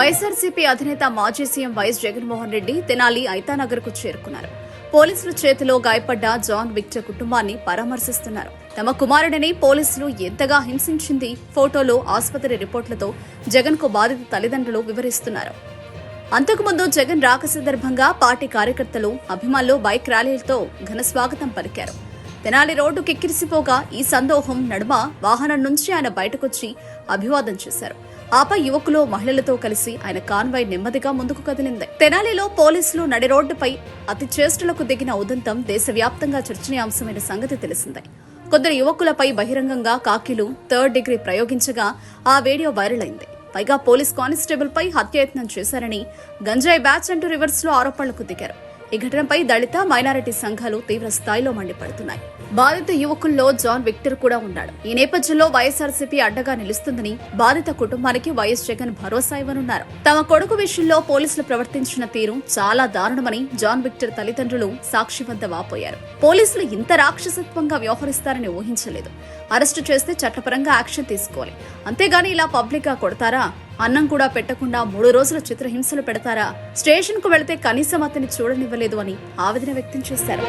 వైఎస్ఆర్సీపీ అధినేత మాజీ CM YS Jaganmohan Reddy Tenali ఐతానగర్కు చేరుకున్నారు. పోలీసుల చేతిలో గాయపడ్డ జాన్ విక్టర్ కుటుంబాన్ని పరామర్శిస్తున్నారు. తమ కుమారుడిని పోలీసులు ఎంతగా హింసించింది ఫోటోలు ఆసుపత్రి రిపోర్టులతో జగన్కు బాధిత తల్లిదండ్రులు వివరిస్తున్నారు. అంతకుముందు జగన్ రాక సందర్భంగా పార్టీ కార్యకర్తలు అభిమానులు బైక్ ర్యాలీలతో ఘన స్వాగతం పలికారు. తెనాలి రోడ్డు కిక్కిరిసిపోగా ఈ సందోహం నడుమ వాహనం నుంచి ఆయన బయటకొచ్చి అభివాదం చేశారు. ఆపై యువకులు మహిళలతో కలిసి ఆయన కాన్వాయ్ నెమ్మదిగా ముందుకు కదిలింది. తెనాలిలో పోలీసులు నడి రోడ్డుపై అతి చేష్టలకు దిగిన ఉదంతం దేశవ్యాప్తంగా చర్చనీయాంశమైన సంగతి తెలిసిందే. కొందరు యువకులపై బహిరంగంగా కాకిలు థర్డ్ డిగ్రీ ప్రయోగించగా ఆ వీడియో వైరల్ అయింది. పైగా పోలీస్ కానిస్టేబుల్ పై హత్యయత్నం చేశారని గంజాయి బ్యాచ్ అంటూ రివర్స్లో ఆరోపణలకు దిగారు. ఈ ఘటనపై దళిత మైనారిటీ సంఘాలు తీవ్ర స్థాయిలో మండిపడుతున్నాయి. బాధిత యువకుల్లో జాన్ విక్టర్ కూడా ఉన్నాడు. ఈ నేపథ్యంలో వైఎస్ఆర్సీపీ అడ్డగా నిలుస్తుందని బాధిత కుటుంబానికి వైఎస్ జగన్ భరోసా ఇవ్వనున్నారు. తమ కొడుకు విషయంలో పోలీసులు ప్రవర్తించిన తీరు చాలా దారుణమని జాన్ విక్టర్ తల్లిదండ్రులు సాక్షి వద్ద వాపోయారు. పోలీసులు ఇంత రాక్షసత్వంగా వ్యవహరిస్తారని ఊహించలేదు. అరెస్టు చేస్తే చట్టపరంగా యాక్షన్ తీసుకోవాలి. అంతేగాని ఇలా పబ్లిక్గా కొడతారా? అన్నం కూడా పెట్టకుండా మూడు రోజుల చిత్రహింసలు పెడతారా? స్టేషన్కు వెళితే కనీసం అతన్ని చూడనివ్వలేదు అని ఆవేదన వ్యక్తం చేశారు.